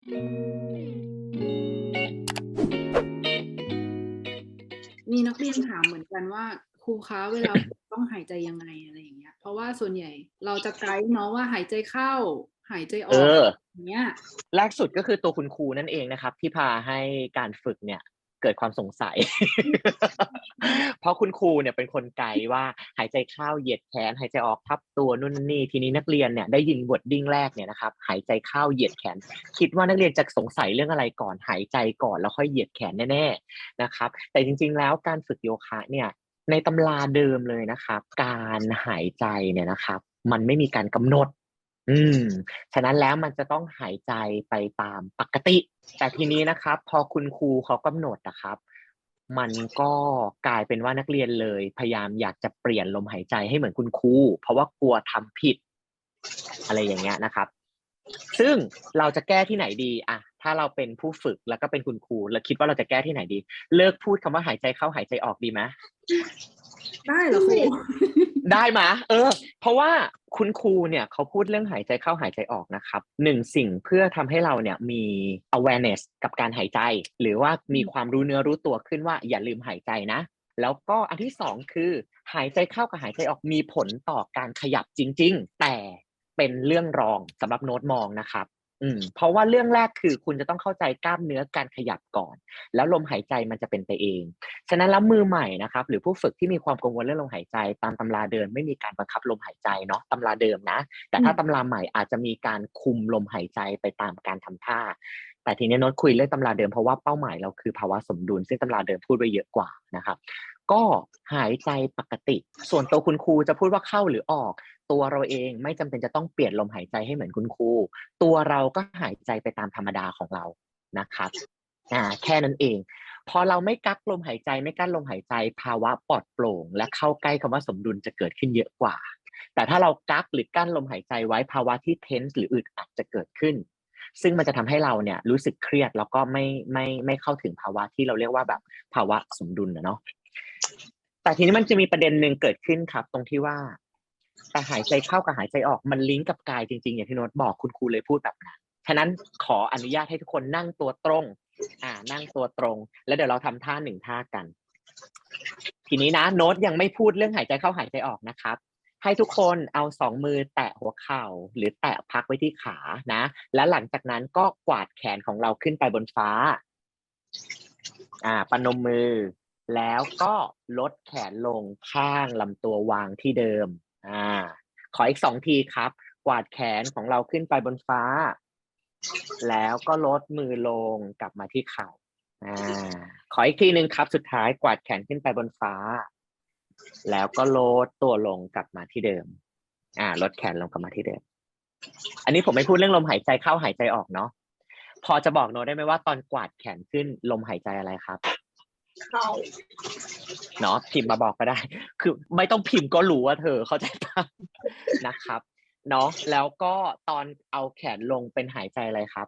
มีนักเรียนถามเหมือนกันว่าครูคะเวลาฝึกต้องหายใจยังไงอะไรอย่างเงี้ย เพราะว่าส่วนใหญ่เราจะไกด์เนาะว่าหายใจเข้า หายใจอเออกออย่างเงี้ย แรกสุดก็คือตัวคุณครูนั่นเองนะครับ ที่พาให้การฝึกเนี่ย เกิดความสงสัย เพราะคุณครูเนี่ยเป็นคนไกด์ว่าหายใจเข้าเหยียดแขน หายใจออกพับตัวนู่นนี่ทีนี้นักเรียนเนี่ยได้ยินบทดิ้งแรกเนี่ยนะครับหายใจเข้าเหยียดแขน คิดว่านักเรียนจะสงสัยเรื่องอะไรก่อนหายใจก่อนแล้วค่อยเหยียดแขนแน่ๆนะครับ แต่จริง ๆ แล้วการฝึกโยคะเนี่ยในตำราเดิมเลยนะครับ การหายใจเนี่ยนะครับ มันไม่มีการกำหนด อืม ฉะนั้นแล้วมันจะต้องหายใจไปตามปกติ แต่ทีนี้นะครับ พอคุณครูเขากำหนดนะครับ มันก็กลายเป็นว่านักเรียนเลย พยายามอยากจะเปลี่ยนลมหายใจให้เหมือนคุณครูเพราะว่ากลัวทำผิด อะไรอย่างเงี้ยนะครับ ซึ่งเราจะแก้ที่ไหนดีอะถ้าเราเป็นผู้ฝึกแล้วก็เป็นคุณครู แล้วคิดว่าเราจะแก้ที่ไหนดี เลิกพูดคำว่าหายใจเข้าหายใจออกดีไหม ได้เหรอครูได้ไหมเออ เพราะว่าคุณครูเนี่ยเขาพูดเรื่องหายใจเข้าหายใจออกนะครับหนึ่งสิ่งเพื่อทำให้เราเนี่ยมี awareness กับการหายใจ หรือว่ามีความรู้เนื้อรู้ตัวขึ้นว่าอย่าลืมหายใจนะ แล้วก็อันที่สองคือหายใจเข้ากับหายใจออกมีผลต่อการขยับจริง ๆ แต่เป็นเรื่องรองสำหรับโน้ตมองนะครับ อืมเพราะว่าเรื่องแรกคือคุณจะต้องเข้าใจกล้ามเนื้อการขยับก่อน แล้วลมหายใจมันจะเป็นไปเอง ฉะนั้นแล้วมือใหม่นะครับ หรือผู้ฝึกที่มีความกังวลเรื่องลมหายใจ ตามตำราเดิมไม่มีการบังคับลมหายใจเนาะตำราเดิมนะ แต่ถ้าอืมตำราใหม่อาจจะมีการคุมลมหายใจไปตามการทำท่า แต่ทีนี้โน้ตคุยเรื่องตำราเดิมเพราะว่าเป้าหมายเราคือภาวะสมดุล ซึ่งตำราเดิมพูดไว้เยอะกว่านะครับ ก็หายใจปกติ ส่วนตัวคุณครูจะพูดว่าเข้าหรือออก ตัวเราเองไม่จำเป็นจะต้องเปลี่ยนลมหายใจให้เหมือนคุณครู ตัวเราก็หายใจไปตามธรรมดาของเรานะครับอ่าแค่นั้นเอง พอเราไม่กักลมหายใจไม่กั้นลมหายใจ ภาวะปลอดโปร่ง และเข้าใกล้คำว่าสมดุลจะเกิดขึ้นเยอะกว่า แต่ถ้าเรากักหรือกั้นลมหายใจไว้ภาวะที่เทนส์หรืออึดอัดจะเกิดขึ้น ซึ่งมันจะทำให้เราเนี่ยรู้สึกเครียดแล้วก็ไม่ไม่ไม่เข้าถึงภาวะที่เราเรียกว่าแบบภาวะสมดุลนะเนาะ แต่ทีนี้มันจะมีประเด็นหนึ่งเกิดขึ้นครับ ตรงที่ว่า แต่หายใจเข้ากับหายใจออกมันลิงก์กับกายจริงๆ อย่างที่โน้ตบอกคุณครูเลยพูดแบบนั้นฉะนั้นขออนุญาตให้ทุกคนนั่งตัวตรง อ่า นั่งตัวตรง แล้วเดี๋ยวเราทำท่าหนึ่งท่ากัน ทีนี้นะโน้ตยังไม่พูดเรื่องหายใจเข้าหายใจออกนะครับ ให้ทุกคนเอาสองมือแตะหัวเข่า หรือแตะพักไว้ที่ขานะ แล้วหลังจากนั้นก็กวาดแขนของเราขึ้นไปบนฟ้า อ่าปนมมือ แล้วก็ลดแขนลงข้างลำตัววางที่เดิม อ่า ขออีกสองทีครับ กวาดแขนของเราขึ้นไปบนฟ้า แล้วก็ลดมือลงกลับมาที่เข่า อ่า ขออีกทีหนึ่งครับ สุดท้ายกวาดแขนขึ้นไปบนฟ้า แล้วก็ลดตัวลงกลับมาที่เดิม อ่า ลดแขนลงกลับมาที่เดิม อันนี้ผมไม่พูดเรื่องลมหายใจเข้าหายใจออกเนาะ พอจะบอกโน้ตได้ไหมว่าตอนกวาดแขนขึ้นลมหายใจอะไรครับ เขาเนาะพิมพ์มาบอกก็ได้ คือไม่ต้องพิมพ์ก็รู้ว่าเธอเข้าใจปะนะครับเนาะแล้วก็ตอนเอาแขนลงเป็นหายใจอะไรครับ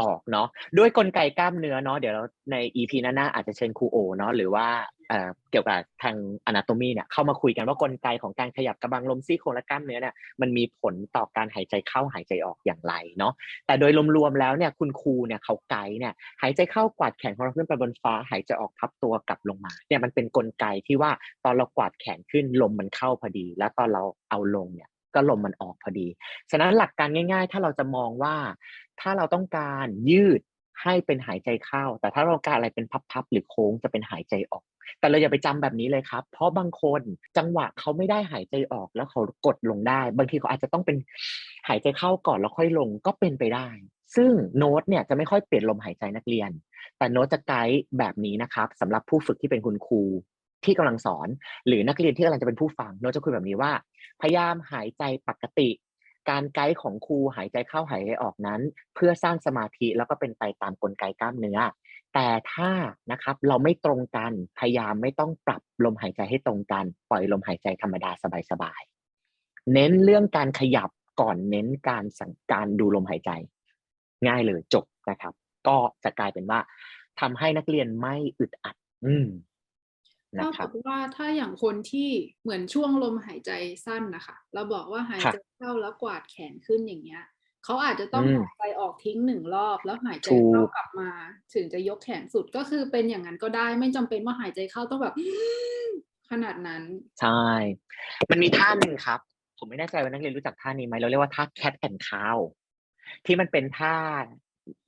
ออกเนาะด้วยกลไกกล้ามเนื้อเนาะเดี๋ยวเราใน EP หน้าๆอาจจะเชิญครูโอเนาะหรือว่าเอ่อเกี่ยวกับทาง anatomy เนี่ยเข้ามาคุยกันว่ากลไกของการขยับกระบังลมซี่โครงและกล้ามเนื้อเนี่ยมันมีผลต่อการหายใจเข้าหายใจออกอย่างไรเนาะแต่โดยรวมๆแล้วเนี่ยคุณครูเนี่ยเขาไกด์เนี่ยหายใจเข้ากวาดแขนของเราขึ้นไปบนฟ้า หายใจออกพับตัวกลับลงมาเนี่ยมันเป็นกลไกที่ว่าตอนเรากวาดแขนขึ้นลมมันเข้าพอดี แล้วตอนเราเอาลงเนี่ย ก็ลมมันออกพอดี ฉะนั้นหลักการง่าย ๆ ถ้าเราจะมองว่า ถ้าเราต้องการยืดให้เป็นหายใจเข้า แต่ถ้าเราการอะไรเป็นพับๆหรือโค้งจะเป็นหายใจออก แต่เราอย่าไปจำแบบนี้เลยครับ เพราะบางคนจังหวะเขาไม่ได้หายใจออกแล้วเขากดลงได้ บางทีเขาอาจจะต้องเป็นหายใจเข้าก่อนแล้วค่อยลงก็เป็นไปได้ ซึ่งโน้ตเนี่ยจะไม่ค่อยเปลี่ยนลมหายใจนักเรียน แต่โน้ตจะไกด์แบบนี้นะครับสำหรับผู้ฝึกที่เป็นคุณครู ที่กำลังสอน หรือนักเรียนที่กำลังจะเป็นผู้ฟังโน้ตจะคุยแบบนี้ว่า พยายามหายใจปกติ การไกด์ของครูหายใจเข้าหายใจออกนั้น เพื่อสร้างสมาธิแล้วก็เป็นไปตามกลไกกล้ามเนื้อ แต่ถ้านะครับเราไม่ตรงกันพยายามไม่ต้องปรับลมหายใจให้ตรงกัน ปล่อยลมหายใจธรรมดาสบายๆเน้นเรื่องการขยับก่อนเน้นการสังการดูลมหายใจ ง่ายเลยจบนะครับ ก็จะกลายเป็นว่าทำให้นักเรียนไม่อึดอัด อืม เท่าครักับบว่าถ้าอย่างคนที่เหมือนช่วงลมหายใจสั้นนะคะ เราบอกว่าหายครับใจเข้าแล้วกวาดแขนขึ้นอย่างเงี้ยเขาอาจจะต้องอืมหายใจออกทิ้งหนึ่งรอบแล้วหายใจถูเข้ากกลับมา ถึงจะยกแขนสุดก็คือเป็นอย่างนั้นก็ได้ไม่จำเป็นว่าหายใจเข้าต้องแบบ ขนาดนั้น ใช่ มันมีท่าหนึ่งครับ ผมไม่แน่ใจว่านักเรียนรู้จักท่านี้ไหมเราเรียกว่าท่า cat and cow ที่มันเป็นท่า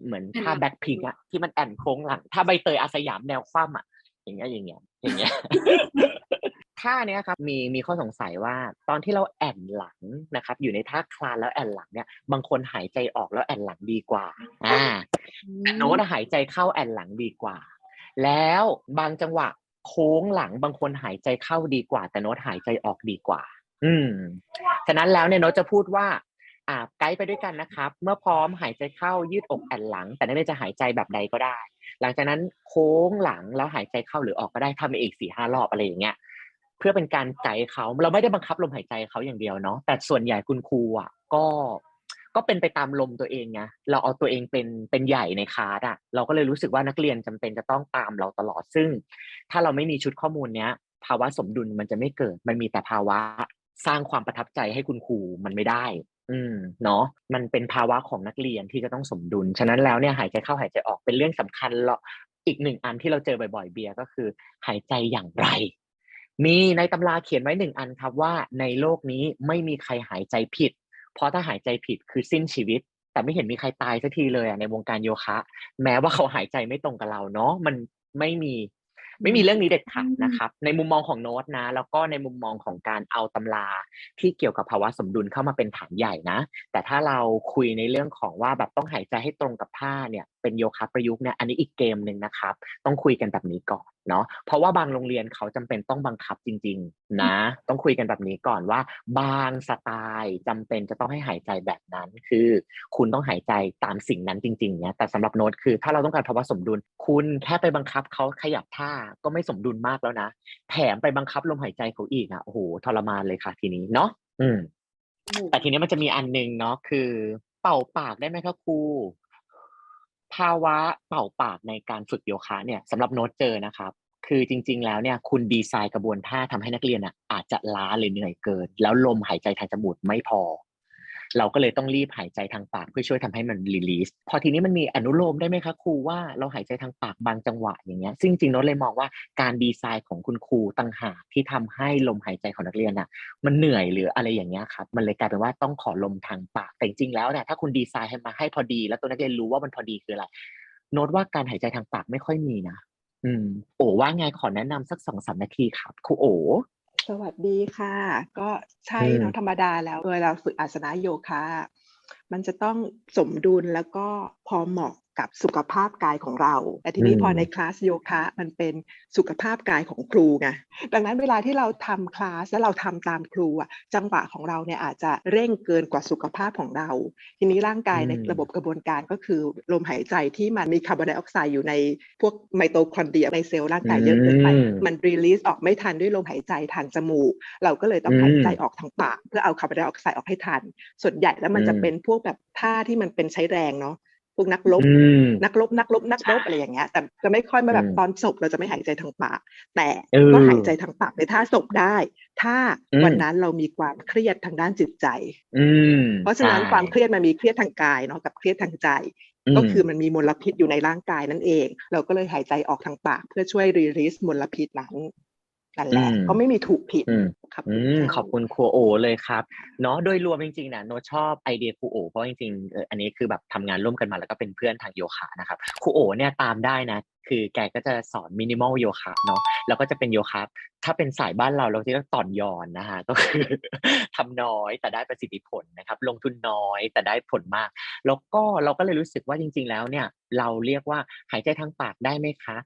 เหมือนท่าแอนหลังแบ็คพิงอะที่มันแอนโค้งหลังท่าใบเตยอาสยามแนวคว่ำอะ อย่างเงี้ยอย่างเงี้ยอย่างเงี้ยท่าเนี้ยครับมีมีข้อสงสัยว่าตอนที่เราแอนหลังนะครับ อยู่ในท่าคลานแล้วแอนหลังเนี่ย บางคนหายใจออกแล้วแอนหลังดีกว่าอ่าแต่โน้ตอะหายใจเข้าแอนหลังดีกว่า แล้วบางจังหวะโค้งหลังบางคนหายใจเข้าดีกว่า แต่โน้ตหายใจออกดีกว่า อืมฉะนั้นแล้วเนี่ยโน้ตจะพูดว่าอ่าไกด์ไปด้วยกันนะครับ เมื่อพร้อมหายใจเข้ายืดอกแอนหลัง แต่นักเรียนจะหายใจแบบใดก็ได้ หลังจากนั้นโค้งหลังแล้วหายใจเข้าหรือออกก็ได้ทำอีกสี่ห้ารอบอะไรอย่างเงี้ยเพื่อเป็นการไกด์เขาเราไม่ได้บังคับลมหายใจเขาอย่างเดียวเนาะแต่ส่วนใหญ่คุณครูอะก็ก็เป็นไปตามลมตัวเองไงเราเอาตัวเองเป็นเป็นใหญ่ในคลาสอะเราก็เลยรู้สึกว่านักเรียนจำเป็นจะต้องตามเราตลอดซึ่ง ถ้าเราไม่มีชุดข้อมูลเนี้ย ภาวะสมดุลมันจะไม่เกิด มันมีแต่ภาวะสร้างความประทับใจให้คุณครูมันไม่ได้ อืมเนาะมันเป็นภาวะของนักเรียนที่จะต้องสมดุล ฉะนั้นแล้วเนี่ยหายใจเข้าหายใจออกเป็นเรื่องสำคัญแล้วอีกหนึ่งอันที่เราเจอบ่อยๆเบียร์ก็คือ หายใจอย่างไร มีในตำราเขียนไว้หนึ่งอันครับว่าในโลกนี้ไม่มีใครหายใจผิด เพราะถ้าหายใจผิดคือสิ้นชีวิต แต่ไม่เห็นมีใครตายสักทีเลยอะในวงการโยคะ แม้ว่าเขาหายใจไม่ตรงกับเราเนาะมันไม่มี ไม่มีเรื่องนี้เด็ดขาดอืมนะครับ ในมุมมองของโน้ตนะ แล้วก็ในมุมมองของการเอาตำราที่เกี่ยวกับภาวะสมดุลเข้ามาเป็นฐานใหญ่นะ แต่ถ้าเราคุยในเรื่องของว่าแบบต้องหายใจให้ตรงกับท่าเนี่ยเป็นโยคะประยุกต์เนี่ยอันนี้อีกเกมหนึ่งนะครับ ต้องคุยกันแบบนี้ก่อนเนาะเพราะว่าบางโรงเรียนเขาจำเป็นต้องบังคับจริง ๆ นะ ต้องคุยกันแบบนี้ก่อนว่า บางสไตล์จำเป็นจะต้องให้หายใจแบบนั้น คือ คุณต้องหายใจตามสิ่งนั้นจริงๆเนี่ยแต่สำหรับโน้ตคือ ถ้าเราต้องการภาวะสมดุล คุณแค่ไปบังคับเขาขยับท่าก็ไม่สมดุลมากแล้วนะแถมไปบังคับลมหายใจเขาอีกนะโอ้โหทรมานเลยค่ะทีนี้เนาะอืมแต่ทีนี้มันจะมีอันหนึงเนาะคือ เป่าปากได้ไหมคะครูภาวะเป่าปากในการฝึกโยคะเนี่ยสำหรับโน้ตเจอนะครับคือจริง ๆ แล้วเนี่ยคุณดีไซน์กระบวนท่าทำให้นักเรียนอะอาจจะล้าหรือเหนื่อยเกิน แล้วลมหายใจทางจมูกไม่พอ เราก็เลยต้องรีบหายใจทางปากเพื่อช่วยทำให้มันรีลีสพอทีนี้มันมีอนุโลมได้ไหมคะครูว่าเราหายใจทางปากบางจังหวะอย่างเงี้ยซึ่งจริงๆโน้ตเลยมองว่าการดีไซน์ของคุณครูต่างหากที่ทำให้ลมหายใจของนักเรียนอะมันเหนื่อยหรืออะไรอย่างเงี้ยครับมันเลยกลายเป็นว่าต้องขอลมทางปากแต่จริงๆแล้วเนี่ยถ้าคุณดีไซน์ให้มาให้พอดี แล้วตัวนักเรียนรู้ว่ามันพอดีคืออะไรโน้ตว่าการหายใจทางปากไม่ค่อยมีนะอืมโอ้ว่าไงขอแนะนำสักสองสามนาทีครับครูโอ สวัสดีค่ะ ก็ใช่อืมเนาะธรรมดาแล้วเวลาฝึกอาสนะโยคะ มันจะต้องสมดุลแล้วก็พอเหมาะ กับสุขภาพกายของเรา แต่ทีนี้อืมพอในคลาสโยคะมันเป็นสุขภาพกายของครูไงดังนั้นเวลาที่เราทำคลาสแล้วเราทำตามครูอะจังหวะของเราเนี่ยอาจจะเร่งเกินกว่าสุขภาพของเรา ทีนี้ร่างกายในอืมระบบกระบวนการก็คือลมหายใจที่มันมีคาร์บอนไดออกไซด์อยู่ในพวกไมโตคอนเดรียในเซลล์ร่างกายเยอะเกินไปอืมมันรีลีสออกไม่ทันด้วยลมหายใจทางจมูก เราก็เลยต้องอืมหายใจออกทางปาก เพื่อเอาคาร์บอนไดออกไซด์ออกให้ทัน ส่วนใหญ่แล้วมันจะอืมเป็นพวกแบบท่าที่มันเป็นใช้แรงเนาะพ วกนักรบอืมนักรบนักรบนักรบอะไรอย่างเงี้ย แต่จะไม่ค่อยมาแบบอืมตอนศพเราจะไม่หายใจทางปาก แต่เออก็หายใจทางปากในท่าศพได้ ถ้าอืมวันนั้นเรามีความเครียดทางด้านจิตใจอืมเพราะฉะนั้นใช่ความเครียดมันมีเครียดทางกายเนาะกับเครียดทางใจ ก็คือมันมีมลพิษอยู่ในร่างกายนั่นเอง เราก็เลยหายใจออกทางปาก เพื่อช่วยรีลีสมลพิษนั้น นั่นแหละอืมก็ไม่มีถูกผิดอืมครับอืมขอบคุณครูโอ เลยครับเนาะโดยรวมจริงๆนะโนตชอบไอเดียครูโอ เพราะจริงๆเอออันนี้คือแบบทำงานร่วมกันมาแล้วก็เป็นเพื่อนทางโยคะนะครับครูโอเนี่ยตามได้นะคือแกก็จะสอนมินิมอลโยคะเนาะแล้วก็จะเป็นโยคะถ้าเป็นสายบ้านเราเราจะเรียกต่อนยอนนะฮะก็คือทำน้อยแต่ได้ประสิทธิผลนะครับ ลงทุนน้อยแต่ได้ผลมาก แล้วก็เราก็เลยรู้สึกว่าจริง ๆ แล้วเนี่ย เราเรียกว่าหายใจทางปากได้ไหมคะ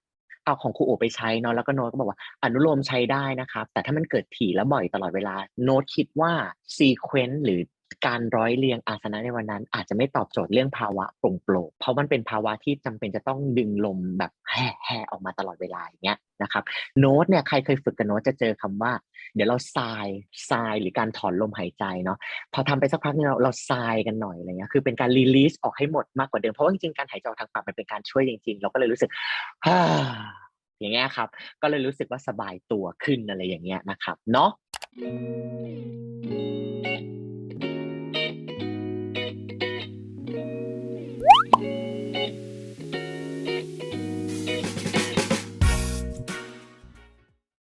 เอาของครูโอไปใช้เนาะแล้วก็โน้ตก็บอกว่าอนุโลมใช้ได้นะครับ แต่ถ้ามันเกิดถี่และบ่อยตลอดเวลาโน้ตคิดว่าซีเควนต์หรือ การร้อยเรียงอาสนะในวันนั้น อาจจะไม่ตอบโจทย์เรื่องภาวะโปร่งโปร่งเพราะมันเป็นภาวะที่จำเป็นจะต้องดึงลมแบบแห่แห่ออกมาตลอดเวลาอย่างเงี้ยนะครับโน้ตเนี่ยใครเคยฝึกกับโน้ตจะเจอคำว่า เดี๋ยวเราทรายทรายหรือการถอนลมหายใจเนาะพอทำไปสักพักนึงเราเราทรายกันหน่อยอะไรเงี้ยคือเป็นการรีลีสออกให้หมดมากกว่าเดิมเพราะว่าจริงๆการหายใจออกทางปากมันเป็นการช่วยจริงๆ เราก็เลยรู้สึกฮ่าอย่างเงี้ยครับ ก็เลยรู้สึกว่าสบายตัวขึ้นอะไรอย่างเงี้ยนะครับเนาะ